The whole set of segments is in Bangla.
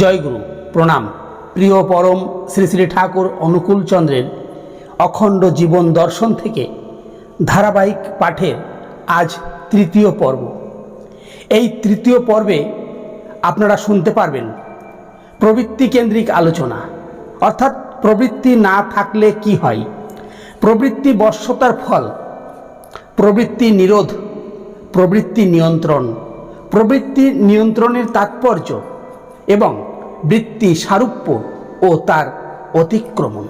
জয়গুরু, প্রণাম। প্রিয় পরম শ্রী শ্রী ঠাকুর অনুকূল চন্দ্রের অখণ্ড জীবন দর্শন থেকে ধারাবাহিক পাঠের আজ তৃতীয় পর্ব। এই তৃতীয় পর্বে আপনারা শুনতে পারবেন প্রবৃত্তি কেন্দ্রিক আলোচনা। অর্থাৎ প্রবৃত্তি না থাকলে কি হয়? প্রবৃত্তি বর্ষতার ফল, প্রবৃত্তি নিরোধ, প্রবৃত্তি নিয়ন্ত্রণ। প্রবৃত্তি নিয়ন্ত্রণের তাৎপর্য এবং বৃত্তি সারূপ্য ও তার অতিক্রমণ।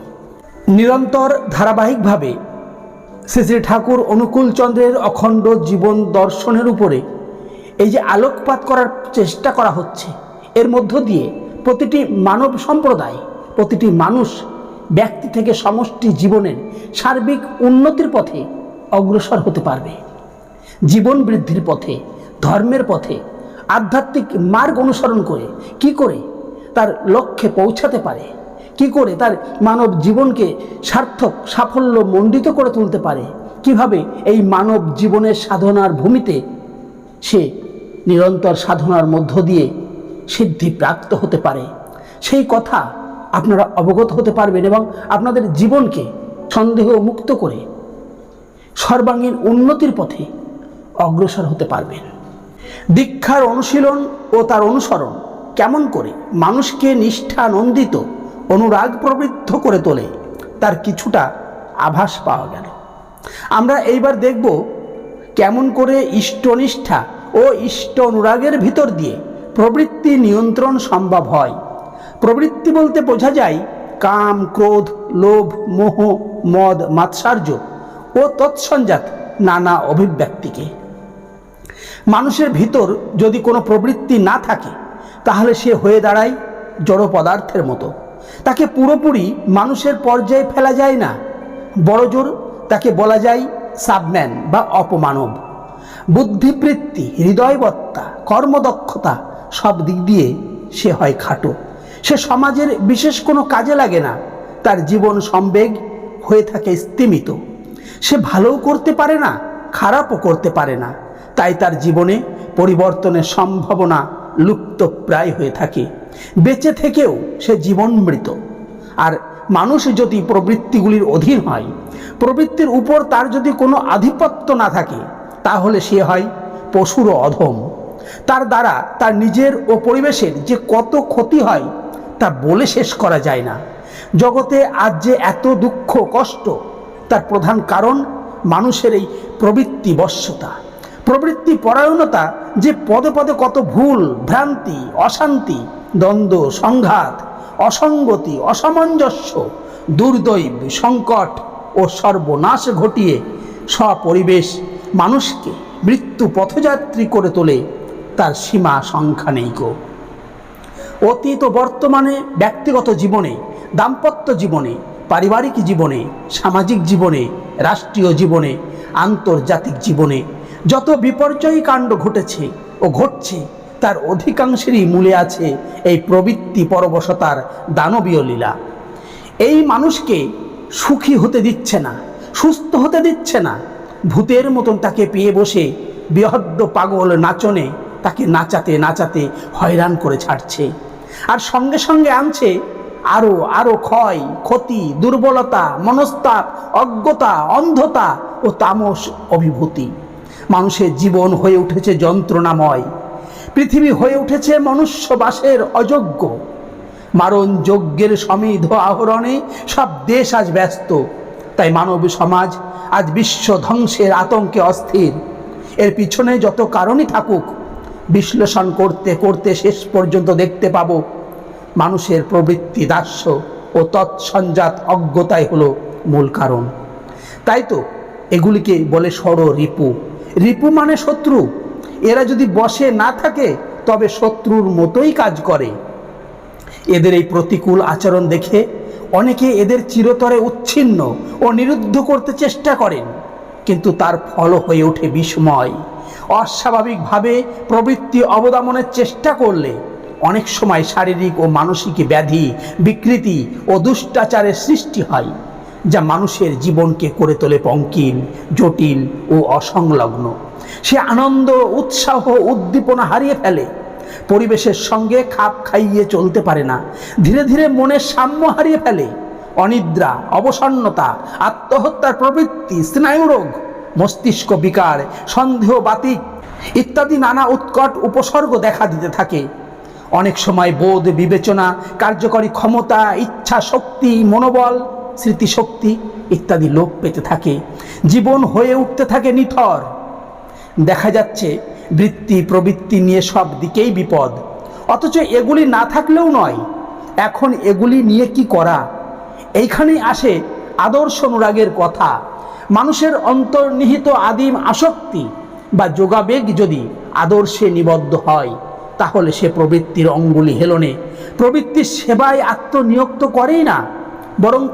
নিরন্তর ধারাবাহিকভাবে শ্রী ঠাকুর অনুকূল চন্দ্রের অখণ্ড জীবন দর্শনের উপরে এই যে আলোকপাত করার চেষ্টা করা হচ্ছে, এর মধ্য দিয়ে প্রতিটি মানব সম্প্রদায়, প্রতিটি মানুষ ব্যক্তি থেকে সমষ্টি জীবনের সার্বিক উন্নতির পথে অগ্রসর হতে পারবে। জীবন বৃদ্ধির পথে, ধর্মের পথে আধ্যাত্মিক মার্গ অনুসরণ করে, কি করে? তার লক্ষ্যে পৌঁছাতে পারে। কি করে? তার মানব জীবনকে সার্থক, সাফল্য মণ্ডিত করে তুলতে পারে। কীভাবে? এই মানব জীবনের সাধনার ভূমিতে সে নিরন্তর সাধনার মধ্য দিয়ে সিদ্ধি প্রাপ্ত হতে পারে। সেই কথা আপনারা অবগত হতে পারবেন এবং আপনাদের জীবনকে সন্দেহ মুক্ত করে সর্বাঙ্গীন উন্নতির পথে অগ্রসর হতে পারবেন। দীক্ষার অনুশীলন ও তার অনুসরণ কেমন করে মানুষকে নিষ্ঠানন্দিত, অনুরাগ প্রবৃদ্ধ করে তোলে, তার কিছুটা আভাস পাওয়া গেল। আমরা এইবার দেখব কেমন করে ইষ্টনিষ্ঠা ও ইষ্ট অনুরাগের ভিতর দিয়ে প্রবৃত্তি নিয়ন্ত্রণ সম্ভব হয়। প্রবৃত্তি বলতে বোঝা যায় কাম, ক্রোধ, লোভ, মোহ, মদ, মাৎসার্য ও তৎসঞ্জাত নানা অভিব্যক্তিকে। মানুষের ভিতর যদি কোনো প্রবৃত্তি না থাকে, তাহলে সে হয়ে দাঁড়ায় জড় পদার্থের মতো। তাকে পুরোপুরি মানুষের পর্যায়ে ফেলা যায় না। বড়জোর তাকে বলা যায় সাবম্যান বা অপমানব। বুদ্ধিবৃত্তি, হৃদয়বত্তা, কর্মদক্ষতা সব দিক দিয়ে সে হয় খাটো। সে সমাজের বিশেষ কোনো কাজে লাগে না। তার জীবন সম্বেগ হয়ে থাকে স্তিমিত। সে ভালোও করতে পারে না, খারাপও করতে পারে না। তাই তার জীবনে পরিবর্তনের সম্ভাবনা লুপ্ত প্রায় হয়ে থাকে। বেঁচে থেকেও সে জীবন মৃত আর মানুষ যদি প্রবৃত্তিগুলির অধীন হয়, প্রবৃত্তির উপর তার যদি কোনো আধিপত্য না থাকে, তাহলে সে হয় পশুর অধম। তার দ্বারা তার নিজের ও পরিবেশের যে কত ক্ষতি হয়, তা বলে শেষ করা যায় না। জগতে আজ যে এত দুঃখ কষ্ট, তার প্রধান কারণ মানুষের এই প্রবৃত্তি বশ্যতা প্রবৃত্তি পরায়ণতা যে পদে পদে কত ভুল, ভ্রান্তি, অশান্তি, দ্বন্দ্ব, সংঘাত, অসঙ্গতি, অসামঞ্জস্য, দুর্দৈব, সংকট ও সর্বনাশ ঘটিয়ে স্বপরিবেশ মানুষকে মৃত্যু পথযাত্রী করে তোলে, তার সীমা সংখ্যা নেই গো। অতীত বর্তমানে ব্যক্তিগত জীবনে, দাম্পত্য জীবনে, পারিবারিক জীবনে, সামাজিক জীবনে, রাষ্ট্রীয় জীবনে, আন্তর্জাতিক জীবনে যত বিপর্যয়ী কাণ্ড ঘটেছে ও ঘটছে, তার অধিকাংশেরই মূলে আছে এই প্রবৃত্তি পরবশতার দানবীয় লীলা। এই মানুষকে সুখী হতে দিচ্ছে না, সুস্থ হতে দিচ্ছে না। ভূতের মতন তাকে পেয়ে বসে বৃহদ্দ পাগল নাচনে তাকে নাচাতে নাচাতে হয়রান করে ছাড়ছে। আর সঙ্গে সঙ্গে আনছে আরও আরও ক্ষয়, ক্ষতি, দুর্বলতা, মনস্তাপ, অজ্ঞতা, অন্ধতা ও তামস অভিভূতি। মানুষের জীবন হয়ে উঠেছে যন্ত্রণাময়। পৃথিবী হয়ে উঠেছে মনুষ্যবাসের অযোগ্য। মারণ যজ্ঞের সমিধ আহরণে সব দেশ আজ ব্যস্ত। তাই মানব সমাজ আজ বিশ্ব ধ্বংসের আতঙ্কে অস্থির। এর পিছনে যত কারণই থাকুক, বিশ্লেষণ করতে করতে শেষ পর্যন্ত দেখতে পাব, মানুষের প্রবৃত্তি দাস্য ও তৎসঞ্জাত অজ্ঞতাই হলো মূল কারণ। তাই তো এগুলিকে বলে ষড় রিপু। রিপু মানে শত্রু। এরা যদি বসে না থাকে, তবে শত্রুর মতোই কাজ করে। এদের এই প্রতিকূল আচরণ দেখে অনেকে এদের চিরতরে উচ্ছিন্ন ও নিরুদ্ধ করতে চেষ্টা করেন, কিন্তু তার ফল হয়ে ওঠে বিস্ময়। অস্বাভাবিকভাবে প্রবৃত্তি অবদমনের চেষ্টা করলে অনেক সময় শারীরিক ও মানসিক ব্যাধি, বিকৃতি ও দুষ্টাচারের সৃষ্টি হয়। যা মানুষের জীবনকে করে তোলে পঙ্কিল, জটিল ও অসংলগ্ন। সে আনন্দ, উৎসাহ, উদ্দীপনা হারিয়ে ফেলে। পরিবেশের সঙ্গে খাপ খাইয়ে চলতে পারে না। ধীরে ধীরে মনের সাম্য হারিয়ে ফেলে। অনিদ্রা, অবসন্নতা, আত্মহত্যার প্রবৃত্তি, স্নায়ুরোগ, মস্তিষ্ক বিকার, সন্দেহ বাতিক ইত্যাদি নানা উৎকট উপসর্গ দেখা দিতে থাকে। অনেক সময় বোধ, বিবেচনা, কার্যকরী ক্ষমতা, ইচ্ছা, শক্তি, মনোবল স্মৃতিশক্তি ইত্যাদি লোপ পেতে থাকে। জীবন হয়ে উঠতে থাকে নিথর। দেখা যাচ্ছে বৃত্তি প্রবৃত্তি নিয়ে সব দিকেই বিপদ। অথচ এগুলি না থাকলেও নয়। এখন এগুলি নিয়ে কি করা? এইখানেই আসে আদর্শ অনুরাগের কথা। মানুষের অন্তর্নিহিত আদিম আসক্তি বা যোগাবেগ যদি আদর্শে নিবদ্ধ হয়, তাহলে সে প্রবৃত্তির অঙ্গুলি হেলনে। প্রবৃত্তির সেবায় আত্মনিয়োক্ত করেই না, বরং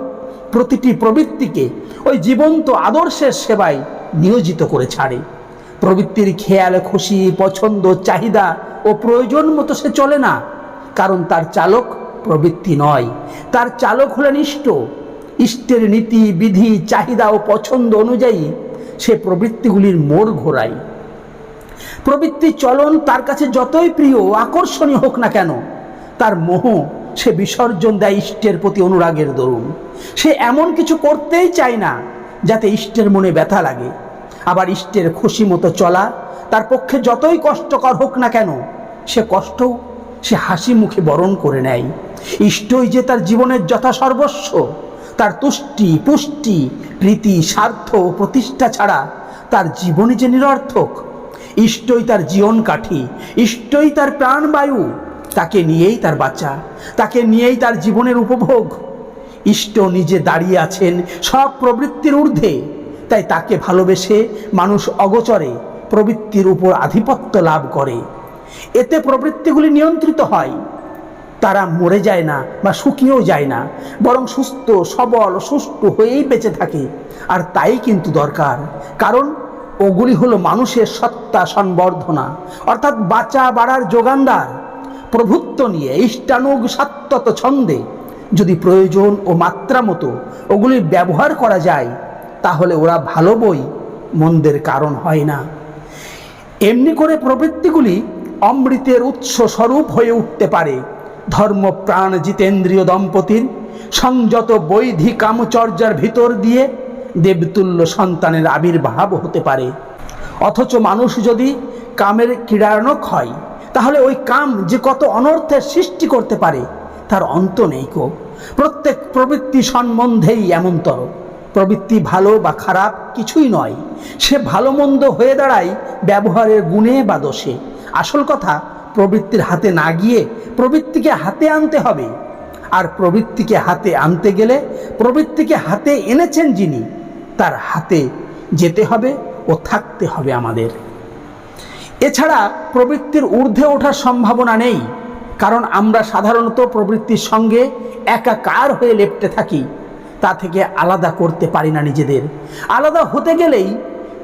প্রতিটি প্রবৃত্তিকে ওই জীবন্ত আদর্শের সেবায় নিয়োজিত করে ছাড়ে। প্রবৃত্তির খেয়াল, খুশি, পছন্দ, চাহিদা ও প্রয়োজন মতো সে চলে না, কারণ তার চালক প্রবৃত্তি নয়। তার চালক হলেন ইষ্ট ইষ্টের নীতি, বিধি, চাহিদা ও পছন্দ অনুযায়ী সে প্রবৃত্তিগুলির মোড় ঘোরায়। প্রবৃত্তি চলন তার কাছে যতই প্রিয় আকর্ষণীয় হোক না কেন, তার মোহ সে বিসর্জন দেয় ইষ্টের প্রতি অনুরাগের দরুন। সে এমন কিছু করতেই চায় না, যাতে ইষ্টের মনে ব্যথা লাগে। আবার ইষ্টের খুশি মতো চলা, তার পক্ষে যতই কষ্টকর হোক না কেন, সে কষ্ট সে হাসি মুখে বরণ করে নেয়। ইষ্টই যে তার জীবনের যথা সর্বস্ব, তার তুষ্টি, পুষ্টি, প্রীতি, স্বার্থ প্রতিষ্ঠা ছাড়া তার জীবনে যে নিরর্থক, ইষ্টই তার জীবন কাঠি ইষ্টই তার প্রাণবায়ু তাকে নিয়েই তার বাচ্চা, তাকে নিয়েই তার জীবনের উপভোগ। ইষ্ট নিজে দাঁড়িয়ে আছেন সব প্রবৃত্তির ঊর্ধ্বে, তাই তাকে ভালোবেসে মানুষ অগচরে প্রবৃত্তির উপর আধিপত্য লাভ করে। এতে প্রবৃত্তিগুলি নিয়ন্ত্রিত হয়। তারা মরে যায় না বা শুকিয়েও যায় না, বরং সুস্থ, সবল, সুষ্ঠু হয়েই বেঁচে থাকে। আর তাই কিন্তু দরকার, কারণ ওগুলি হলো মানুষের সত্তা সংবর্ধনা, অর্থাৎ বাঁচা বাড়ার যোগানদার। প্রভুত্ব নিয়ে ইষ্টানুগ সাত্তত ছন্দে যদি প্রয়োজন ও মাত্রা মতো ওগুলির ব্যবহার করা যায়, তাহলে ওরা ভালো বই মন্দের কারণ হয় না। এমনি করে প্রবৃত্তিগুলি অমৃতের উৎস স্বরূপ হয়ে উঠতে পারে। ধর্মপ্রাণ জিতেন্দ্রীয় দম্পতির সংযত বৈধি কামচর্যার ভিতর দিয়ে দেবতুল্য সন্তানের আবির্ভাব হতে পারে। অথচ মানুষ যদি কামের ক্রীড়ানক হয় তাহলে ওই কাম যে কত অনর্থের সৃষ্টি করতে পারে, তার অন্ত নেই কো। প্রত্যেক প্রবৃত্তি সম্বন্ধেই এমনতর। প্রবৃত্তি ভালো বা খারাপ কিছুই নয়। সে ভালো মন্দ হয়ে দাঁড়ায় ব্যবহারের গুণে বা দোষে। আসল কথা, প্রবৃত্তির হাতে না গিয়ে প্রবৃত্তিকে হাতে আনতে হবে। আর প্রবৃত্তিকে হাতে আনতে গেলে প্রবৃত্তিকে হাতে এনেছেন যিনি, তার হাতে যেতে হবে ও থাকতে হবে আমাদের। এছাড়া প্রবৃত্তির ঊর্ধ্বে ওঠার সম্ভাবনা নেই, কারণ আমরা সাধারণত প্রবৃত্তির সঙ্গে একাকার হয়ে লেপটে থাকি, তা থেকে আলাদা করতে পারি না নিজেদের। আলাদা হতে গেলেই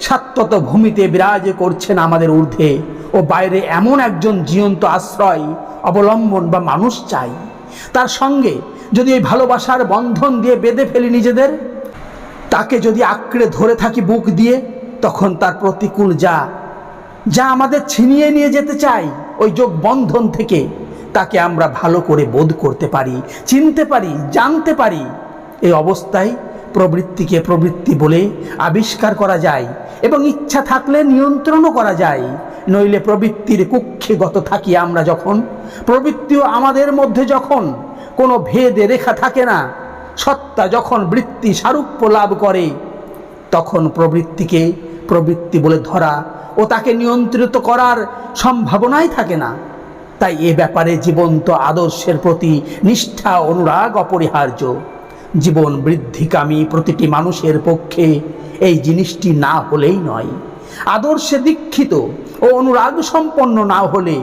সাত্যত ভূমিতে বিরাজ করছেন আমাদের ঊর্ধ্বে ও বাইরে এমন একজন জীবন্ত আশ্রয় অবলম্বন বা মানুষ চাই। তার সঙ্গে যদি এই ভালোবাসার বন্ধন দিয়ে বেঁধে ফেলি নিজেদের, তাকে যদি আঁকড়ে ধরে থাকি বুক দিয়ে, তখন তার প্রতিকূল যা যা আমাদের ছিনিয়ে নিয়ে যেতে চাই, ওই যোগ বন্ধন থেকে। তাকে আমরা ভালো করে বোধ করতে পারি, চিনতে পারি, জানতে পারি। এই অবস্থায় প্রবৃত্তিকে প্রবৃত্তি বলে আবিষ্কার করা যায় এবং ইচ্ছা থাকলে নিয়ন্ত্রণও করা যায়। নইলে প্রবৃত্তির কুক্ষে গত থাকি আমরা যখন, প্রবৃত্তিও আমাদের মধ্যে যখন কোনো ভেদে রেখা থাকে না, সত্তা যখন বৃত্তি সারূপ্য লাভ করে, তখন প্রবৃত্তিকে প্রবৃত্তি বলে ধরা ও তাকে নিয়ন্ত্রিত করার সম্ভাবনাই থাকে না। তাই এ ব্যাপারে জীবন্ত আদর্শের প্রতি নিষ্ঠা, অনুরাগ অপরিহার্য। জীবন বৃদ্ধিকামী প্রতিটি মানুষের পক্ষে এই জিনিসটি না হলেই নয়। আদর্শে দীক্ষিত ও অনুরাগ সম্পন্ন না হলে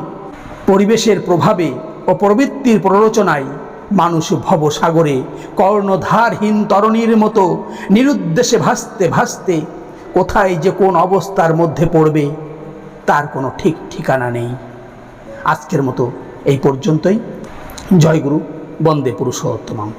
পরিবেশের প্রভাবে ও প্রবৃত্তির প্ররোচনায় মানুষ ভবসাগরে কর্ণধারহীন তরণীর মতো নিরুদ্দেশে ভাসতে ভাসতে কোথায় যে কোন অবস্থার মধ্যে পড়বে, তার কোনো ঠিক ঠিকানা নেই। আজকের মতো এই পর্যন্তই। জয়গুরু বন্দে পুরুষোত্তমম।